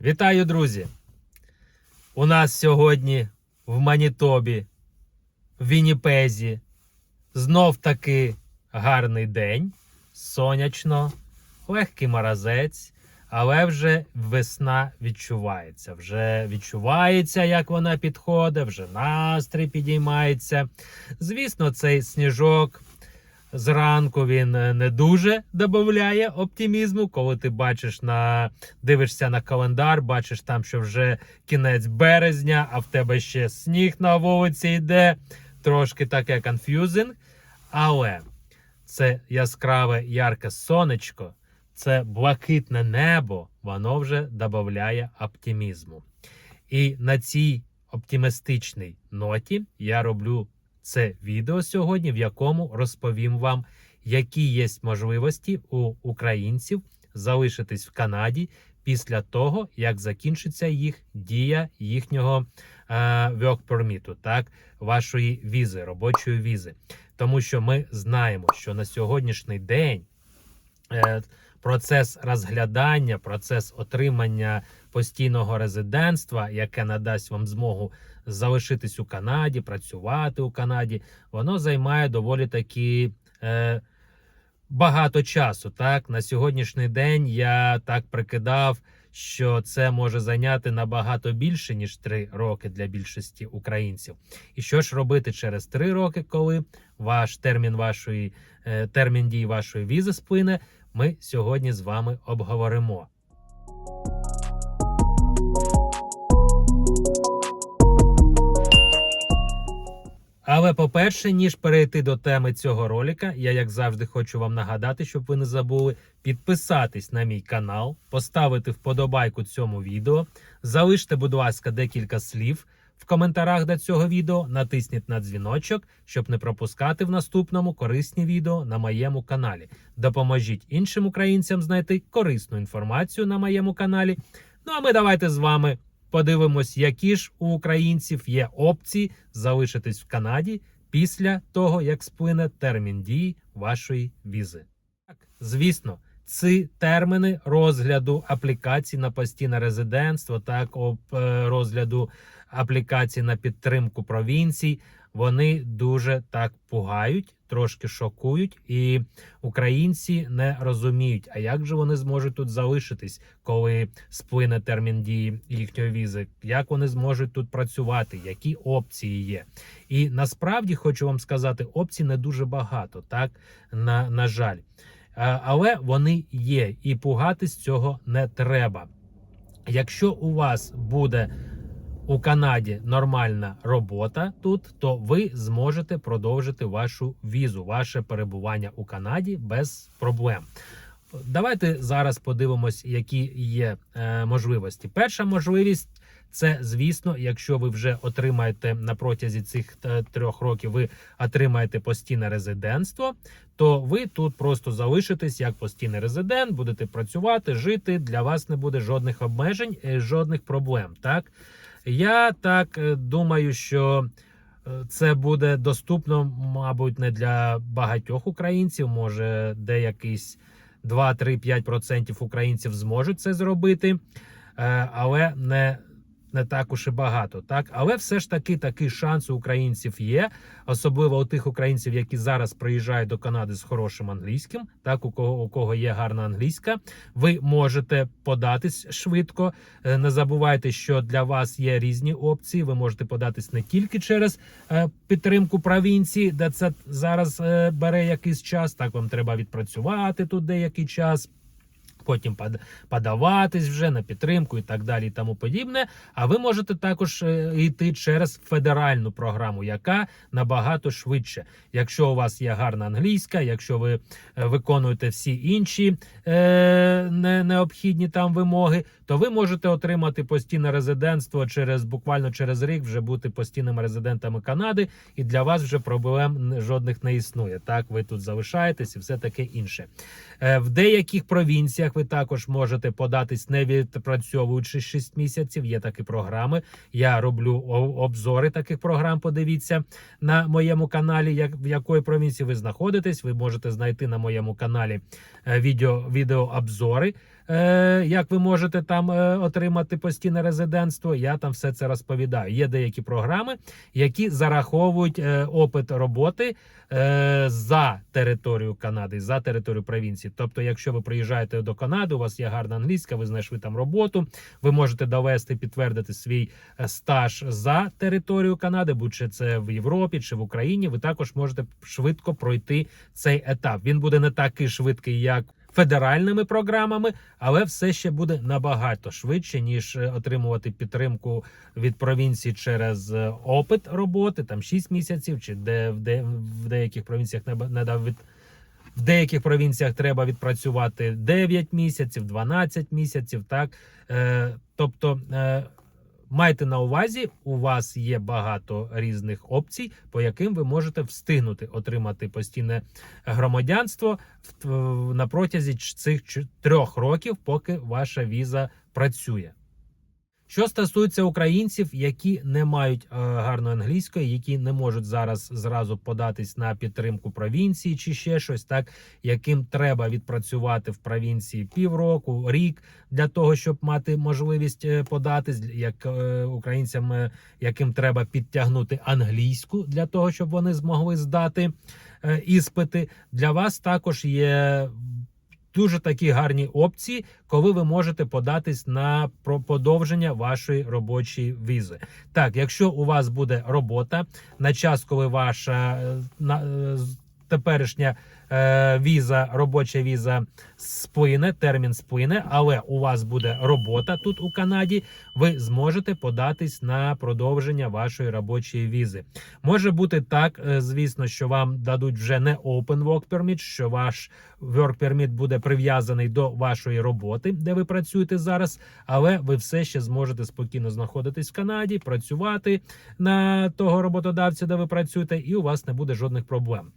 Вітаю, друзі! У нас сьогодні в Манітобі, в Вінніпезі, знов таки гарний день, сонячно, легкий морозець, але вже весна відчувається. Вже відчувається, як вона підходить, вже настрій підіймається. Звісно, цей сніжок зранку він е, не дуже додає оптимізму, коли ти бачиш на дивишся на календар, бачиш там, що вже кінець березня, а в тебе ще сніг на вулиці йде. Трошки таке конф'юзинг. Але це яскраве ярке сонечко, це блакитне небо, воно вже додає оптимізму. І на цій оптимістичній ноті я роблю це відео сьогодні, в якому розповім вам, які є можливості у українців залишитись в Канаді після того, як закінчиться їх дія їхнього е, work permit, так, вашої візи, робочої візи. Тому що ми знаємо, що на сьогоднішній день е, процес розглядання, процес отримання постійного резидентства, яке надасть вам змогу залишитись у Канаді, працювати у Канаді, воно займає доволі таки. Е, Багато часу, так на сьогоднішній день я так прикидав, що це може зайняти набагато більше ніж три роки для більшості українців. І що ж робити через три роки, коли ваш термін вашої е, термін дії вашої візи сплине, ми сьогодні з вами обговоримо. Але по-перше, ніж перейти до теми цього ролика, я як завжди хочу вам нагадати, щоб ви не забули підписатись на мій канал, поставити вподобайку цьому відео, залиште, будь ласка, декілька слів в коментарях до цього відео, натисніть на дзвіночок, щоб не пропускати в наступному корисні відео на моєму каналі. Допоможіть іншим українцям знайти корисну інформацію на моєму каналі. Ну а ми давайте з вами подивимось, які ж у українців є опції залишитись в Канаді після того, як сплине термін дії вашої візи. Так, звісно, ці терміни розгляду аплікацій на постійне резидентство, так об е, розгляду аплікацій на підтримку провінцій. Вони дуже так пугають, трошки шокують, і українці не розуміють, а як же вони зможуть тут залишитись, коли сплине термін дії їхньої візи, як вони зможуть тут працювати, які опції є. І насправді хочу вам сказати, опцій не дуже багато, так на, на жаль. Але вони є, і пугатись цього не треба. Якщо у вас буде у Канаді нормальна робота тут, то ви зможете продовжити вашу візу, ваше перебування у Канаді без проблем. Давайте зараз подивимось, які є е, можливості. Перша можливість це, звісно, якщо ви вже отримаєте на протязі цих е, трьох років, ви отримаєте постійне резидентство, то ви тут просто залишитесь як постійний резидент, будете працювати, жити. Для вас не буде жодних обмежень, е, жодних проблем. Так я так е, думаю, що е, це буде доступно, мабуть, не для багатьох українців. Може, де якісь 2-3-5% українців зможуть це зробити, е, але не. Не так уж і багато, так але все ж таки такий шанс у українців є, особливо у тих українців, які зараз приїжджають до Канади з хорошим англійським, так у кого у кого є гарна англійська. Ви можете податись швидко. Е, Не забувайте, що для вас є різні опції. Ви можете податись не тільки через е, підтримку провінції, де це зараз е, бере якийсь час. Так вам треба відпрацювати тут деякий час. Потім под- подаватись вже на підтримку і так далі, і тому подібне. А ви можете також е, йти через федеральну програму, яка набагато швидше. Якщо у вас є гарна англійська, якщо ви е, виконуєте всі інші е, необхідні там вимоги, то ви можете отримати постійне резидентство через буквально через рік, вже бути постійними резидентами Канади, і для вас вже проблем жодних не існує. Так, ви тут залишаєтесь і все таке інше. Е, В деяких провінціях ви також можете податись, не відпрацьовуючи 6 місяців. Є такі програми. Я роблю обзори таких програм. Подивіться на моєму каналі, як в якої провінції ви знаходитесь. Ви можете знайти на моєму каналі е, відео, відеообзори як ви можете там е, отримати постійне резидентство. Я там все це розповідаю. Є деякі програми, які зараховують е, опит роботи е, за територію Канади, за територію провінції. Тобто, якщо ви приїжджаєте до Канади, у вас є гарна англійська, ви знайшли там роботу, ви можете довести, підтвердити свій е, стаж за територію Канади, будь-чи це в Європі чи в Україні. Ви також можете швидко пройти цей етап. Він буде не такий швидкий, як федеральними програмами, але все ще буде набагато швидше ніж е, отримувати підтримку від провінції через е, опит роботи, там 6 місяців, чи де в, де в деяких провінціях надав від. В деяких провінціях треба відпрацювати 9 місяців, 12 місяців. Так е, тобто е, майте на увазі, у вас є багато різних опцій, по яким ви можете встигнути отримати постійне громадянство в, на протязі цих трьох років, поки ваша віза працює. Що стосується українців, які не мають е, гарної англійської, які не можуть зараз зразу податись на підтримку провінції чи ще щось, так яким треба відпрацювати в провінції півроку, рік для того, щоб мати можливість е, податись, як е, українцям, яким треба підтягнути англійську для того, щоб вони змогли здати іспити. Для вас також є дуже такі гарні опції, коли ви можете податись на подовження вашої робочої візи. Так, якщо у вас буде робота на час, коли ваша е, на, е, теперішня віза, робоча віза сплине, термін сплине, але у вас буде робота тут у Канаді, ви зможете податись на продовження вашої робочої візи. Може бути так, е, звісно, що вам дадуть вже не Open Work Permit, що ваш Work Permit буде прив'язаний до вашої роботи, де ви працюєте зараз, але ви все ще зможете спокійно знаходитись в Канаді, працювати на того роботодавця, де ви працюєте, і у вас не буде жодних проблем.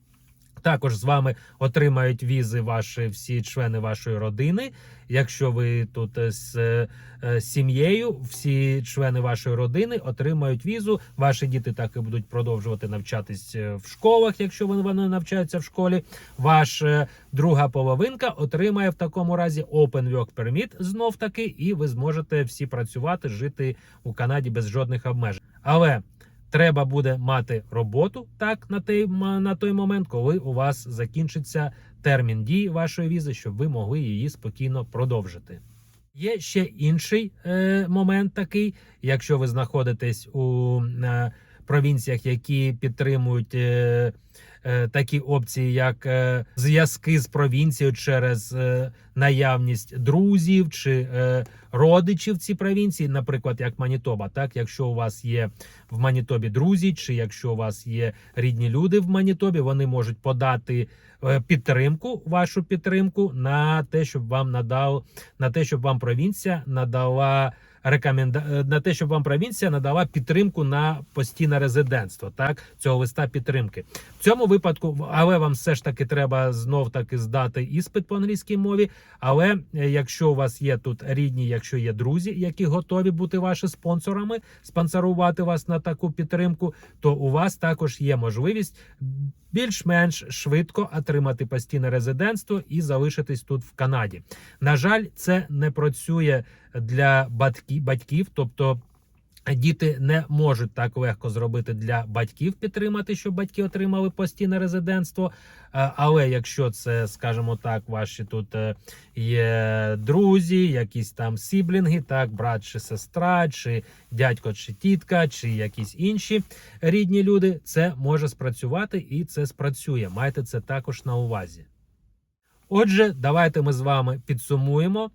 Також з вами отримають візи ваші всі члени вашої родини. Якщо ви тут е, з е, е, сім'єю, всі члени вашої родини отримають візу. Ваші діти так і будуть продовжувати навчатись в школах, якщо вони навчаються в школі. Ваша друга половинка отримає в такому разі Open Work Permit знов таки, і ви зможете всі працювати, жити у Канаді без жодних обмежень. Але треба буде мати роботу так на той, на той момент, коли у вас закінчиться термін дії вашої візи, щоб ви могли її спокійно продовжити. Є ще інший е, момент такий, якщо ви знаходитесь у е, провінціях, які підтримують е, такі опції, як е, зв'язки з провінцією через е, наявність друзів чи е, родичів в цій провінції, наприклад, як Манітоба. Так, якщо у вас є в Манітобі друзі, чи якщо у вас є рідні люди в Манітобі, вони можуть подати е, підтримку, вашу підтримку на те, щоб вам надав на те, щоб вам провінція надала рекоменда... е, на те, щоб вам провінція надала підтримку на постійне резидентство, так цього листа підтримки. В цьому випадку, але вам все ж таки треба знов таки здати іспит по англійській мові. Але е, якщо у вас є тут рідні, якщо є друзі, які готові бути ваші спонсорами, спонсорувати вас на таку підтримку, то у вас також є можливість більш-менш швидко отримати постійне резидентство і залишитись тут в Канаді. На жаль, це не працює для батьки- батьків, тобто. Діти не можуть так легко зробити для батьків підтримати, щоб батьки отримали постійне резидентство. Е, Але якщо це, скажімо так, ваші тут е, є друзі, якісь там сіблінги, так, брат чи сестра, чи дядько чи тітка, чи якісь інші рідні люди, це може спрацювати і це спрацює. Майте це також на увазі. Отже, давайте ми з вами підсумуємо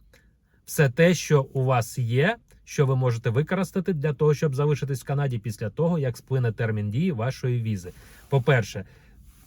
все те, що у вас є, що ви можете використати для того, щоб залишитись в Канаді після того, як сплине термін дії вашої візи. По-перше,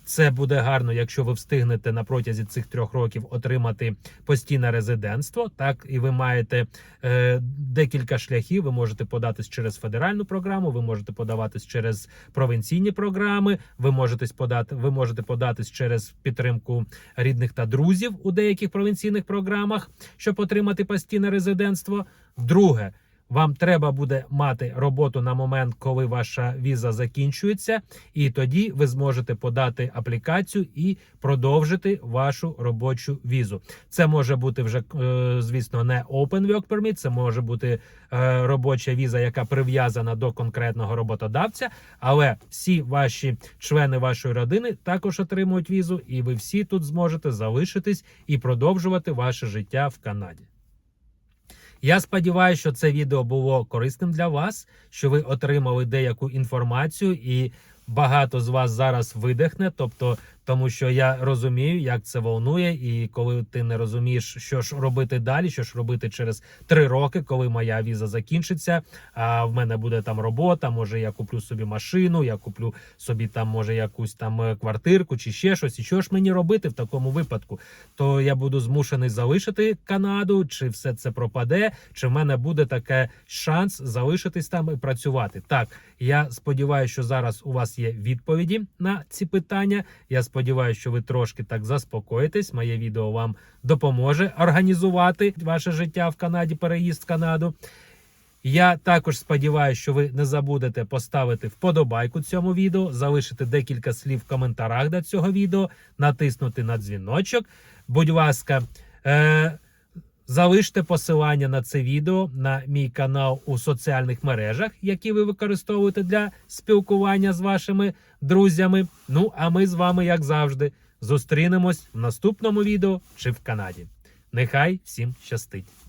це буде гарно, якщо ви встигнете на протязі цих трьох років отримати постійне резидентство. Так, і ви маєте е, декілька шляхів. Ви можете податись через федеральну програму, ви можете подаватись через провінційні програми. Ви можете подати, ви можете податись через підтримку рідних та друзів у деяких провінційних програмах, щоб отримати постійне резидентство. Друге. Вам треба буде мати роботу на момент, коли ваша віза закінчується, і тоді ви зможете подати аплікацію і продовжити вашу робочу візу. Це може бути вже, е, звісно, не Open Work Permit, це може бути е, робоча віза, яка прив'язана до конкретного роботодавця. Але всі ваші члени вашої родини також отримують візу, і ви всі тут зможете залишитись і продовжувати ваше життя в Канаді. Я сподіваюся, що це відео було корисним для вас, що ви отримали деяку інформацію, і багато з вас зараз видихне. Тобто, тому що я розумію, як це волнує, і коли ти не розумієш, що ж робити далі, що ж робити через три роки, коли моя віза закінчиться. А в мене буде там робота. Може, я куплю собі машину, я куплю собі там, може, якусь там е, квартирку чи ще щось. І що ж мені робити в такому випадку? То я буду змушений залишити Канаду, чи все це пропаде, чи в мене буде таке шанс залишитись там і працювати. Так, я сподіваюся, що зараз у вас є відповіді на ці питання. Я сподіваюся, що ви трошки так заспокоїтесь. Моє відео вам допоможе організувати ваше життя в Канаді, переїзд в Канаду. Я також сподіваюся, що ви не забудете поставити вподобайку цьому відео, залишити декілька слів в коментарях до цього відео, натиснути на дзвіночок. Будь ласка, е- залиште посилання на це відео на мій канал у соціальних мережах, які ви використовуєте для спілкування з вашими друзями. Ну а ми з вами, як завжди, зустрінемось в наступному відео чи в Канаді. Нехай всім щастить!